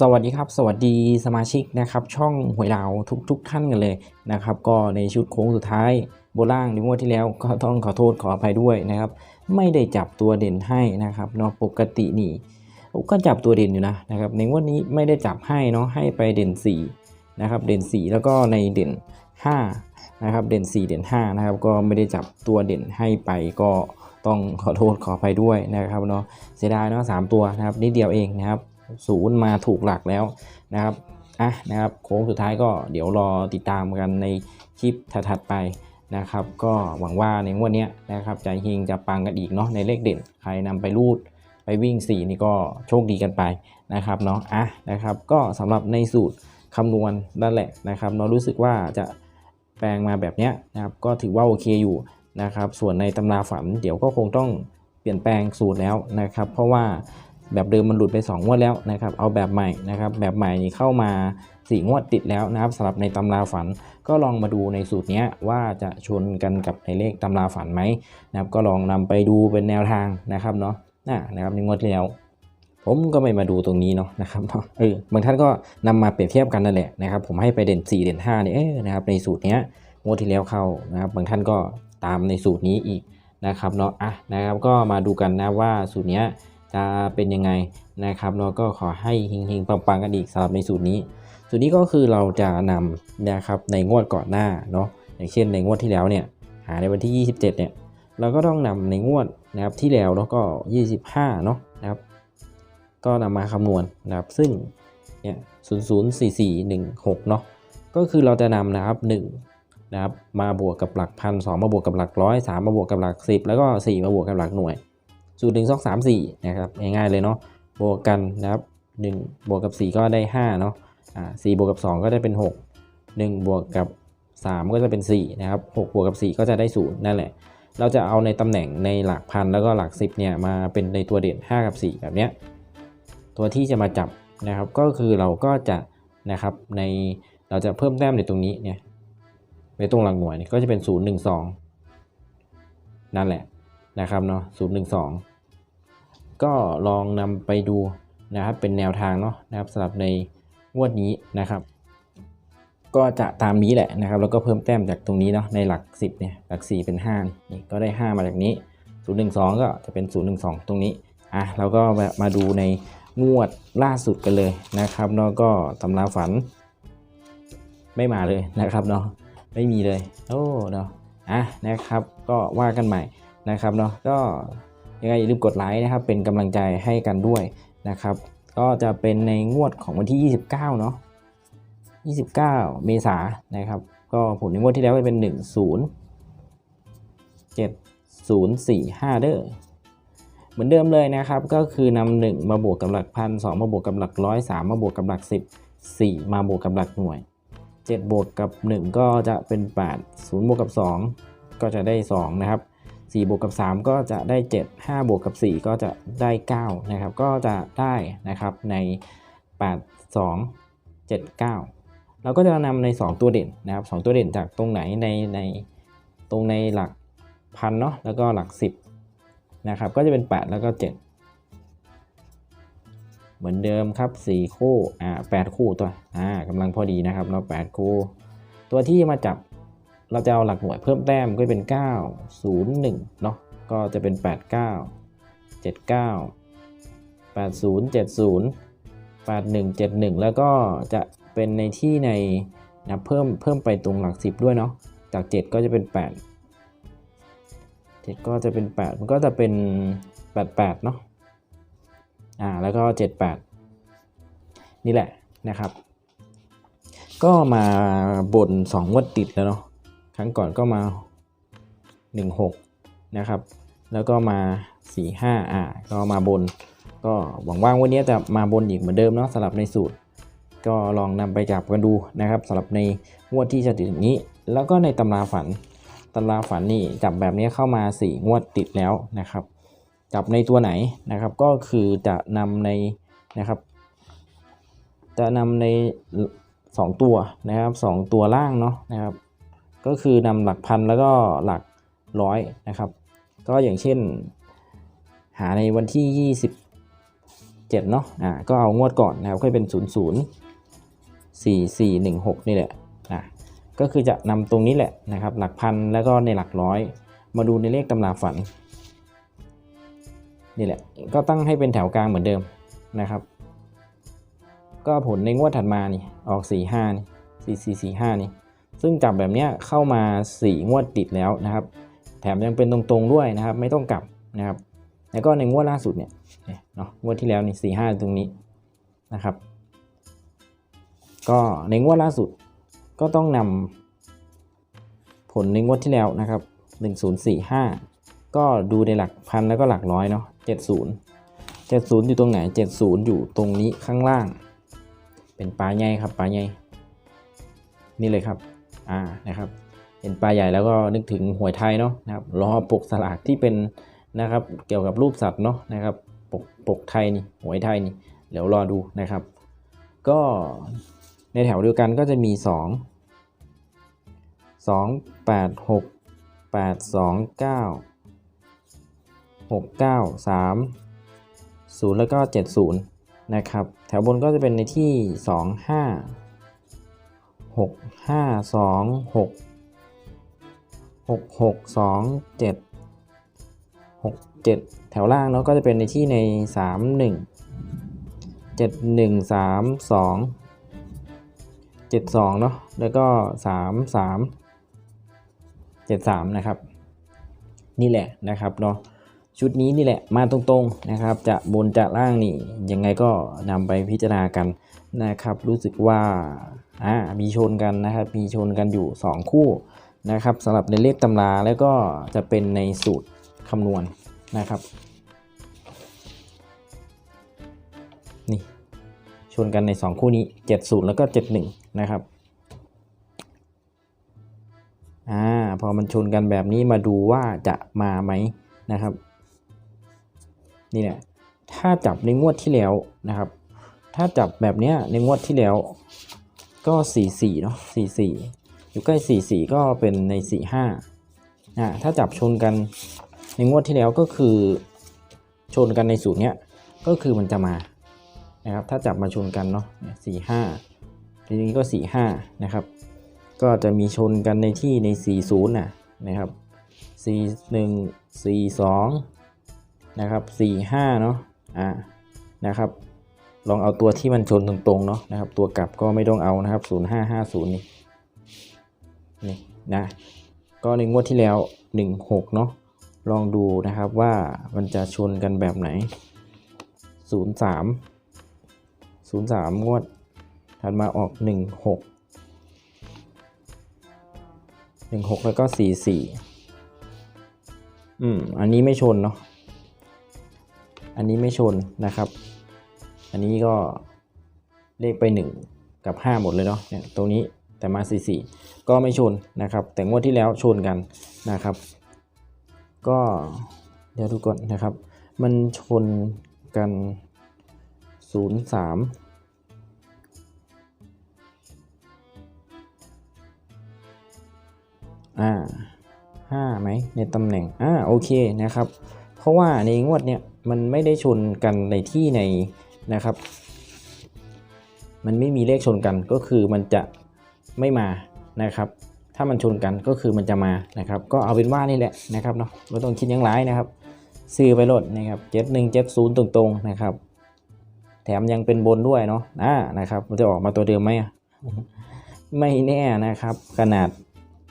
สวัสดีครับสวัสดีสมาชิกนะครับช่องหวยดาวทุกทุกท่านกันเลยนะครับก็ในชุดโค้งสุดท้ายโบล่างในงวดที่แล้วก็ต้องขอโทษขออภัยด้วยนะครับ ไม่ได้จับตัวเด่นให้นะครับเนาะปกตินี่ ก็จับตัวเด่นอยู่นะนะครับในงวดนี้ไม่ได้จับให้เนาะให้ไปเด่น4นะครับเด่น 4 แล้วก็ในเด่น5นะครับเด่น 4 เด่น5นะครับก็ไม่ได้จับตัวเด่นให้ไปก็ต้องขอโทษขออภัยด้วยนะครับเนาะเสียดายเนาะสามตัวนะครับนิดเดียวเองนะครับศูนย์มาถูกหลักแล้วนะครับอะนะครับโค้งสุดท้ายก็เดี๋ยวรอติดตามกันในคลิปถัดๆไปนะครับ ก็หวังว่าในงวดเนี้นะครับใจเฮงจะปังกันอีกเนาะในเลขเด่นใครนำไปรูด ไปวิ่ง 4 นี่ก็โชคดีกันไปนะครับเนาะอะนะครับ ก็สำหรับในสูตรคำนวณนั่นแหละนะครับเราะรู้สึกว่าจะแปลงมาแบบเนี้ยนะครับก็ถือว่าโอเคอยู่นะครับส่วนในตำราฝันเดี๋ยวก็คงต้องเปลี่ยนแปลงสูตรแล้วนะครับ เพราะว่าแบบเดิมมันหลุดไป 2 งวดแล้วนะครับ เอาแบบใหม่นะครับ แบบใหม่นี่เข้ามา4งวดติดแล้วนะครับสำหรับในตำราฝันก็ลองมาดูในสูตรเนี้ยว่าจะชนกันกับในเลขตำราฝันไหมนะครับ ก็ลองนำไปดูเป็นแนวทางนะครับเนาะ นะนะครับในงวดที่แล้วผมก็ไม่มาดูตรงนี้เนาะนะครับเนาะเออบางท่านก็นำมาเปรียบเทียบกันนั่นแหละนะครับ ผมให้ไปเด่น 4 เด่น5เนี่ยเอ๊ะนะครับในสูตรเนี้ยงวดที่แล้วเข้านะครับบางท่านก็ตามในสูตรนี้อีกนะครับเนาะอะนะครับก็มาดูกันนะว่าสูตรเนี้ยจะเป็นยังไงนะครับเราก็ขอให้เฮงๆปังๆกันอีกสำหรับในสูตรนี้ สูตรนี้ก็คือเราจะนำนะครับในงวดก่อนหน้าเนาะอย่างเช่นในงวดที่แล้วเนี่ยหาในวันที่ 27เนี่ยเราก็ต้องนำในงวด นะครับที่แล้วแล้วก็ 25 เนาะนะครับก็นำมาคำนวณนะครับซึ่งเนี่ย004416เนาะก็คือเราจะนำนะครับ1นะครับมาบวกกับหลักพันสมาบวกกับหลักร้อยสมาบวกกับหลัก10แล้วก็4มาบวกกับหลักหน่วยสูตรหนึ่งสองสามสี่นะครับง่ายๆเลยเนาะบวกกันนะครับหนึ่งบวกกับสี่ก็ได้ห้าเนาะอ่าสี่บวกกับสองก็ได้เป็นหกหนึ่งบวกกับสามก็จะเป็นสี่นะครับหกบวกกับสี่ก็จะได้ศูนย์นั่นแหละ เราจะเอาในตำแหน่งในหลักพันแล้วก็หลักสิบเนี่ยมาเป็นในตัวเด่น 5 กับ 4 แบบเนี้ยตัวที่จะมาจับนะครับก็คือเราก็จะนะครับในเราจะเพิ่มแต้มในตรงนี้เนี่ยในตรงหลักหน่วยเนี่ยก็จะเป็น 0 1 2 นั่นแหละนะครับเนาะ0 1 2 ก็ลองนำไปดูนะครับเป็นแนวทางเนาะนะครับสำหรับในงวดนี้นะครับ ก็จะตามนี้แหละนะครับ แล้วก็เพิ่มแต้มจากตรงนี้เนาะในหลัก 10เนี่ยหลัก 4 เป็น5นี่ก็ได้ 5 มาจากนี้ 0 1 2 ก็จะเป็น 0 1 2 ตรงนี้อะเราก็มาดูในงวดล่าสุดกันเลยนะครับแล้วก็ตำราฝัน ไม่มาเลยนะครับเนาะไม่มีเลยโอ้เนาะอะนะครับก็ว่ากันใหม่นะครับเนาะก็ยังไงอย่าลืมกดไลค์นะครับ เป็นกำลังใจให้กันด้วยนะครับ ก็จะเป็นในงวดของวันที่ 29 เนาะ 29 เมษายนนะครับ ก็ผลในงวดที่แล้วเป็น 10 7045 เด้อเหมือนเดิมเลยนะครับ ก็คือนำหนึ่งมาบวกกับหลักพันสองมาบวกกับหลักร้อยสามมาบวกกับหลักสิบสี่มาบวกกับหลักหน่วยเจ็ดบวกกับหนึ่งก็จะเป็นแปดศูนย์บวกกับสองก็จะได้สองนะครับสี่บวกกับสามก็จะได้เจ็ดห้าบวกกับสี่ก็จะได้เก้านะครับ ก็จะได้นะครับในแปดสองเจ็ดเก้า เราก็จะนำใน 2 ตัวเด่นนะครับสตัวเด่นจากตรงไหนในในตรงในหลักพันเนาะแล้วก็หลัก 10นะครับก็จะเป็น 8 แล้วก็ 7 เหมือนเดิมครับ 4 คู่อ่า8คู่ตัวอ่ากำลังพอดีนะครับเนาะ8คู่ ตัวที่มาจับเราจะเอาหลักหน่วยเพิ่มแต้มก็เป็น 9 0 1เนาะก็จะเป็น 8 9 7 9 8 0 7 0 8 1 7 1 แล้วก็จะ เป็นในที่ในนะเพิ่มเพิ่มไปตรงหลัก 10 ด้วยเนาะจาก 7 ก็จะเป็น 8 7 ก็จะเป็น 8 มันก็จะเป็น 88 เนาะอ่าแล้วก็ 78 นี่แหละนะครับ ก็มาบน2งวดติดแล้วเนาะครั้งก่อนก็มา 16 นะครับ แล้วก็มา 45 อ่าก็มาบน ก็หวังว่าวันนี้จะมาบนอีกเหมือนเดิมเนาะสำหรับในสูตร ก็ลองนำไปจับกันดูนะครับสำหรับในงวดที่จะถึงนี้ แล้วก็ในตำราฝันตำราฝันนี่จับแบบนี้เข้ามา 4 งวดติดแล้วนะครับ จับในตัวไหนนะครับ ก็คือจะนำในนะครับ จะนำใน 2 ตัวนะครับ 2 ตัวล่างเนาะนะครับ ก็คือนำหลักพันแล้วก็หลักร้อยนะครับ ก็อย่างเช่น หาในวันที่27เนาะ อ่า ก็เอางวดก่อนนะครับก็เป็น 0 0 4 4 1 6 นี่แหละอะก็คือจะนำตรงนี้แหละนะครับ หลักพันแล้วก็ในหลักร้อย มาดูในเลขตำราฝัน นี่แหละ ก็ตั้งให้เป็นแถวกลางเหมือนเดิมนะครับ ก็ผลในงวดถัดมานี่ออก 4 5 นี่ 4 4 4 5 นี่ ซึ่งจับแบบนี้เข้ามา 4 งวดติดแล้วนะครับ แถมยังเป็นตรงๆด้วยนะครับ ไม่ต้องกลับนะครับ แล้วก็ในงวดล่าสุดเนี่ยเนี่ยเนาะงวดที่แล้วนี่สี่ห้าตรงนี้นะครับ ก็ในงวดล่าสุดก็ต้องนำผลในงวดที่แล้วนะครับหนึ่งศูนย์สี่ห้าก็ดูในหลักพันแล้วก็หลักร้อยเนาะเจ็ดศูนย์เจ็ดศูนย์อยู่ตรงไหนเจ็ดศูนย์อยู่ตรงนี้ข้างล่าง เป็นปลาใหญ่ครับปลาใหญ่นี่เลยครับอ่านะครับเห็นปลาใหญ่แล้วก็นึกถึงหวยไทยเนาะนะครับรอปกสลากที่เป็นนะครับ เกี่ยวกับรูปสัตว์เนาะนะครับปกปกไทยนี่หวยไทยนี่เดี๋ยวรอดูนะครับ ก็ ในแถวเดียวกันก็จะมี 2 2 8 6 8 2 9 6 9 3 0 แล้วก็ 70 นะครับ แถวบนก็จะเป็นในที่ 2 5 6 5 2 6 6 6 2 7 6 7 แถวล่างเนาะก็จะเป็นในที่ใน 3 1 7 1 3 2 7 2 เนาะแล้วก็ 3 3 7 3 นะครับ นี่แหละนะครับเนาะชุดนี้นี่แหละมาตรงๆนะครับ จะบนจะล่างนี่ยังไงก็นำไปพิจารณากันนะครับ รู้สึกว่าอ่ามีชนกันนะครับ มีชนกันอยู่ 2 คู่นะครับสำหรับในเลขตำราแล้วก็จะเป็นในสูตรคำนวณนะครับนี่ชนกันใน 2 คู่นี้ 70 แล้วก็ 71 นะครับอ่าพอมันชนกันแบบนี้มาดูว่าจะมาไหมนะครับ นี่แหละถ้าจับในงวดที่แล้วนะครับ ถ้าจับแบบเนี้ยในงวดที่แล้วก็ 44เนาะ44 อยู่ใกล้ 44 ก็เป็นใน 45อ่าถ้าจับชนกันในงวดที่แล้วก็คือชนกันในสูตรเนี้ยก็คือมันจะมานะครับถ้าจับมาชนกันเนาะสี่ห้า ทีนี้ก็ 45 นะครับ ก็จะมีชนกันในที่ใน 40นะนะครับ41 42 นะครับ 45 เนาะอ่านะครับ ลองเอาตัวที่มันชนตรงๆเนาะนะครับ ตัวกลับก็ไม่ต้องเอานะครับ 0550 นี่นี่นะก็ในงวดที่แล้ว 16 เนาะลองดูนะครับว่ามันจะชนกันแบบไหน 03 03 งวด ถัดมาออก 16 16 แล้วก็ 44 อืม อันนี้ไม่ชนเนาะ อันนี้ไม่ชนนะครับ อันนี้ก็เลขไป 1 กับ 5 หมดเลยเนาะ เนี่ย ตรงนี้แต่มา 44 ก็ไม่ชนนะครับ แต่งวดที่แล้วชนกันนะครับ ก็เดี๋ยวดูก่อนนะครับ มันชนกัน 03 อ่าห้าไหมในตำแหน่งอ่าโอเคนะครับ เพราะว่าในงวดเนี้ยมันไม่ได้ชนกันในที่ในนะครับ มันไม่มีเลขชนกันก็คือมันจะไม่มานะครับ ถ้ามันชนกันก็คือมันจะมานะครับ ก็เอาเป็นว่านี่แหละนะครับเนาะไม่ต้องคิดยังไรนะครับ ซื้อไปโหลดนะครับเจ็ดหนึ่งเจ็ดศูนย์ตรงๆนะครับ แถมยังเป็นบนด้วยเนาะอ่านะครับ มันจะออกมาตัวเดิมไหมไม่แน่นะครับ ขนาด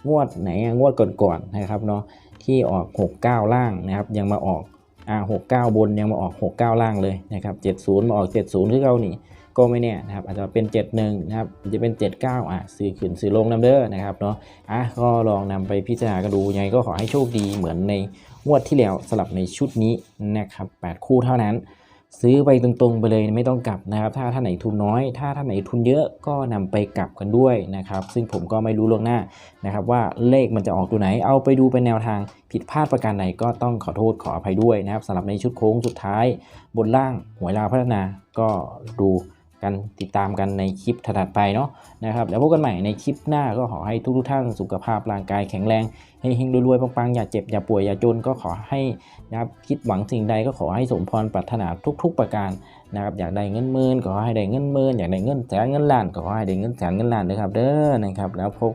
งวดไหนงวดก่อนๆนะครับเนาะที่ออก 69 ล่างนะครับยังมาออกอ่า69 บนยังมาออก 69 ล่างเลยนะครับ70 มาออก 70ที่เก้านี่ก็ไม่แน่นะครับอาจจะเป็น 71 นะครับอาจจะเป็น 79 อะซื้อขึ้นซื้อลงน้ำเด้อนะครับเนาะอะก็ลองนำไปพิจารณากันดูยังไงก็ขอให้โชคดีเหมือนในงวดที่แล้วสลับในชุดนี้นะครับ 8 คู่เท่านั้น ซื้อไปตรงๆไปเลยไม่ต้องกลับนะครับ ถ้าท่านไหนทุนน้อย ถ้าท่านไหนทุนเยอะก็นำไปกลับกันด้วยนะครับ ซึ่งผมก็ไม่รู้ล่วงหน้านะครับ ว่าเลขมันจะออกตัวไหน เอาไปดูเป็นแนวทางผิดพลาดประการไหนก็ต้องขอโทษขออภัยด้วยนะครับสำหรับในชุดโค้งสุดท้าย บนล่างหวยลาพัฒนาก็ดู กันติดตามกันในคลิปถัดไปเนาะนะครับแล้วพบกันใหม่ในคลิปหน้าก็ขอให้ทุกๆท่านสุขภาพร่างกายแข็งแรงเฮงๆรวยๆปังๆอย่าเจ็บอย่าป่วยอย่าจนก็ขอให้นะครับคิดหวังสิ่งใดก็ขอให้สมพรปรารถนาทุก ๆประการนะครับอยากได้เงินหมื่นก็ขอให้ได้เงินหมื่นอยากได้เงินแสนเงินล้านก็ขอให้ได้เงินแสนเงินล้านนะครับเด้อนะครับแล้วพบ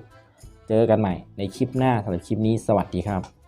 เจอกันใหม่ในคลิปหน้าสำหรับคลิปนี้สวัสดีครับ